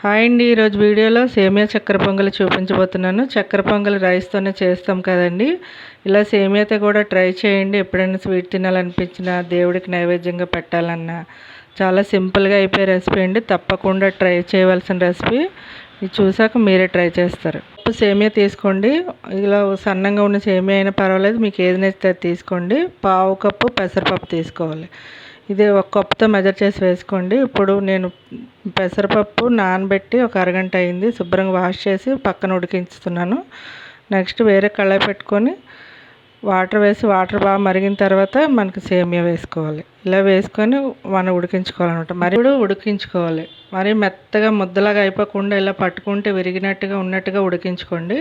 Hi అండి ఈరోజు వీడియోలో సేమియా చక్కెర పొంగలి చూపించబోతున్నాను. చక్కెర పొంగలి రైస్తోనే చేస్తాం కదండి. ఇలా సేమియాతో కూడా ట్రై చేయండి. ఎప్పుడైనా స్వీట్ తినాలనిపించినా దేవుడికి నైవేద్యంగా పెట్టాలన్నా చాలా సింపుల్గా అయిపోయే రెసిపీ అండి. తప్పకుండా ట్రై చేయవలసిన రెసిపీ. ఇది చూసాక మీరే ట్రై చేస్తారు. సేమియా తీసుకోండి. ఇలా సన్నంగా ఉన్న సేమియా అయినా పర్వాలేదు. మీకు ఏది నచ్చితే తీసుకోండి. పావు కప్పు పెసరపప్పు తీసుకోవాలి. ఇది ఒక కప్పుతో మెజర్ చేసి వేసుకోండి. ఇప్పుడు నేను పెసరపప్పు నానబెట్టి ఒక అరగంట అయింది. శుభ్రంగా వాష్ చేసి పక్కన ఉడికించుతున్నాను. నెక్స్ట్ వేరే కళాయి పెట్టుకొని వాటర్ వేసి వాటర్ బాగా మరిగిన తర్వాత మనకి సేమియా వేసుకోవాలి. ఇలా వేసుకొని మనం ఉడికించుకోవాలన్నమాట. మరి ఇప్పుడు ఉడికించుకోవాలి. మరి మెత్తగా ముద్దలాగా అయిపోకుండా ఇలా పట్టుకుంటే విరిగినట్టుగా ఉన్నట్టుగా ఉడికించుకోండి.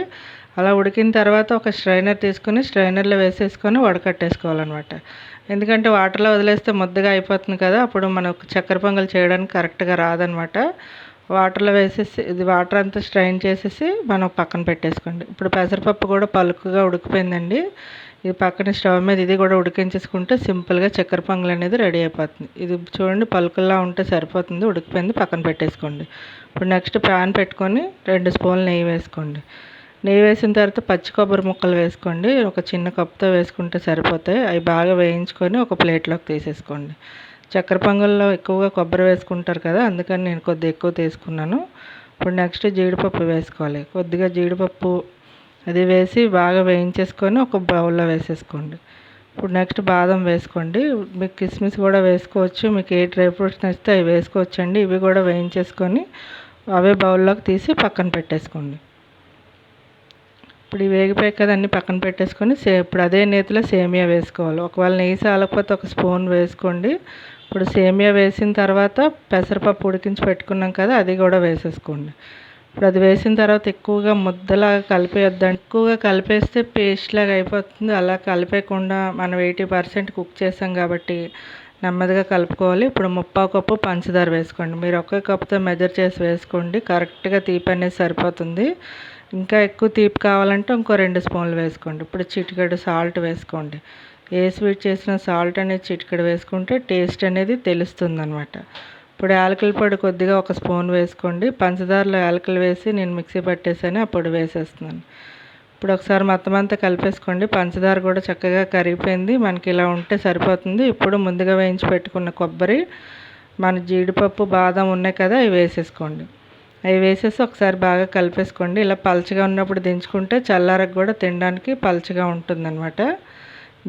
అలా ఉడికిన తర్వాత ఒక స్ట్రైనర్ తీసుకుని స్ట్రైనర్లో వేసేసుకొని వడకట్టేసుకోవాలన్నమాట. ఎందుకంటే వాటర్లో వదిలేస్తే ముద్దగా అయిపోతుంది కదా అప్పుడు మనకు చక్కెర పొంగల్ చేయడానికి కరెక్ట్గా రాదనమాట వాటర్లో వేసేసి ఇది వాటర్ అంతా స్ట్రైన్ చేసేసి మనం పక్కన పెట్టేసుకోండి. ఇప్పుడు పెసరపప్పు కూడా పలుకుగా ఉడికిపోయిందండి. ఇది పక్కన స్టవ్ మీద ఇది కూడా ఉడికించేసుకుంటే సింపుల్గా చక్కెర పొంగల్ అనేది రెడీ అయిపోతుంది. ఇది చూడండి పలుకుల్లా ఉంటే సరిపోతుంది ఉడికిపోయింది పక్కన పెట్టేసుకోండి. ఇప్పుడు నెక్స్ట్ ప్యాన్ పెట్టుకొని రెండు స్పూన్లు నెయ్యి వేసుకోండి. నెయ్యి వేసిన తర్వాత పచ్చి కొబ్బరి ముక్కలు వేసుకోండి. ఒక చిన్న కప్తో వేసుకుంటే సరిపోతాయి. అవి బాగా వేయించుకొని ఒక ప్లేట్లోకి తీసేసుకోండి. చక్కెర పొంగల్లో ఎక్కువగా కొబ్బరి వేసుకుంటారు కదా అందుకని నేను కొద్దిగా ఎక్కువ తీసుకున్నాను. ఇప్పుడు నెక్స్ట్ జీడిపప్పు వేసుకోవాలి. కొద్దిగా జీడిపప్పు అది వేసి బాగా వేయించేసుకొని ఒక బౌల్లో వేసేసుకోండి. ఇప్పుడు నెక్స్ట్ బాదం వేసుకోండి. మీకు కిస్మిస్ కూడా వేసుకోవచ్చు మీకు ఏ డ్రై ఫ్రూట్స్ నచ్చితే అవి వేసుకోవచ్చండి. ఇవి కూడా వేయించేసుకొని అవే బౌల్లోకి తీసి పక్కన పెట్టేసుకోండి. ఇప్పుడు ఇవి వేగిపోయి కదా అన్నీ పక్కన పెట్టేసుకొని సే ఇప్పుడు అదే నేతిలో సేమియా వేసుకోవాలి. ఒకవేళ నెయ్యి సాలకపోతే ఒక స్పూన్ వేసుకోండి. ఇప్పుడు సేమియా వేసిన తర్వాత పెసరపప్పు ఉడికించి పెట్టుకున్నాం కదా అది కూడా వేసేసుకోండి. ఇప్పుడు అది వేసిన తర్వాత ఎక్కువగా ముద్దలాగా కలిపేయొద్దండి. ఎక్కువగా కలిపేస్తే పేస్ట్ లాగా అయిపోతుంది. అలా కలిపేయకుండా మనం ఎయిటీ పర్సెంట్ కుక్ చేసాం కాబట్టి నెమ్మదిగా కలుపుకోవాలి. ఇప్పుడు ముప్పావు కప్పు పంచదార వేసుకోండి. మీరు ఒకే కప్పుతో మెజర్ చేసి వేసుకోండి. కరెక్ట్గా తీపి అనేది సరిపోతుంది. ఇంకా ఎక్కువ తీపి కావాలంటే ఇంకో రెండు స్పూన్లు వేసుకోండి. ఇప్పుడు చిటికెడు సాల్ట్ వేసుకోండి. ఏ స్వీట్ చేసిన సాల్ట్ అనేది చిటికెడు వేసుకుంటే టేస్ట్ అనేది తెలుస్తుంది అనమాట ఇప్పుడు యాలకుల పొడి కొద్దిగా ఒక స్పూన్ వేసుకోండి. పంచదారలో యాలకులు వేసి నేను మిక్సీ పట్టేసాను ఆ పొడి వేసేస్తున్నాను. ఇప్పుడు ఒకసారి మొత్తం అంతా కలిపేసుకోండి. పంచదార కూడా చక్కగా కరిగిపోయింది. మనకి ఇలా ఉంటే సరిపోతుంది. ఇప్పుడు ముందుగా వేయించి పెట్టుకున్న కొబ్బరి మన జీడిపప్పు బాదం ఉన్నాయి కదా అవి వేసేసుకోండి. అవి వేసేసి ఒకసారి బాగా కలిపేసుకోండి. ఇలా పలచగా ఉన్నప్పుడు దించుకుంటే చల్లారకు కూడా తినడానికి పలచగా ఉంటుందన్నమాట.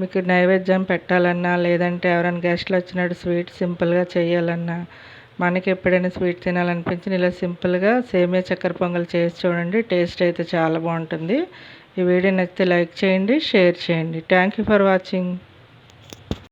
మీకు నైవేద్యం పెట్టాలన్నా లేదంటే ఎవరైనా గెస్ట్లు వచ్చినట్టు స్వీట్ సింపుల్గా చేయాలన్నా మనకి ఎప్పుడైనా స్వీట్ తినాలనిపించిన ఇలా సింపుల్గా సేమియా చక్కెర పొంగల్ చేసి చూడండి. టేస్ట్ అయితే చాలా బాగుంటుంది. ఈ వీడియో నచ్చితే లైక్ చేయండి షేర్ చేయండి. Thank you for watching.